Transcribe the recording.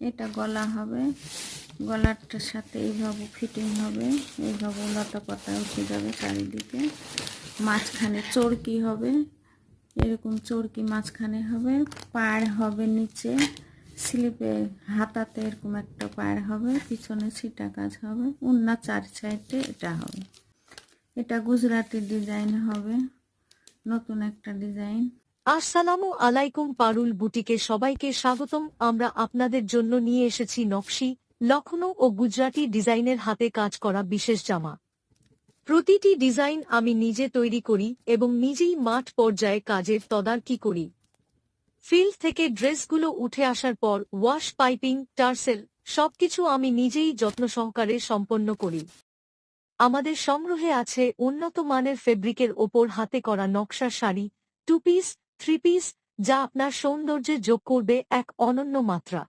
এটা গলা হবে। গলাটার সাথে এইভাবে ফিটিং হবে। এইভাবে লতা পাতা উঠে যাবে চারিদিকে। মাঝখানে চরকি হবে। এরকম চরকি মাঝখানে হবে। পাড় হবে নিচে। স্লিপে হাতাতে এরকম একটা পাড় হবে। পিছনে ছিটা কাজ হবে। উন্না চার সাইডে এটা হবে। এটা গুজরাটি ডিজাইন হবে। নতুন একটা ডিজাইন। আসসালামু আলাইকুম পারুল বুটিকে সবাইকে স্বাগতম। আমরা আপনাদের জন্য নিয়ে এসেছি নকশি লখনৌ ও গুজরাটি ডিজাইনের হাতে কাজ করা বিশেষ জামা। প্রতিটি ডিজাইন আমি নিজে তৈরি করি এবং নিজেই মাঠ পর্যায়ে কাজের তদারকি করি। ফিল্ড থেকে ড্রেসগুলো উঠে আসার পর ওয়াশ, পাইপিং, টার্সেল সবকিছু আমি নিজেই যত্ন সহকারে সম্পন্ন করি। আমাদের সংগ্রহে আছে উন্নত মানের ফেব্রিকের ওপর হাতে করা নকশা sari, two piece three piece যা আপনার সৌন্দর্যে যোগ করবে এক অনন্য মাত্রা।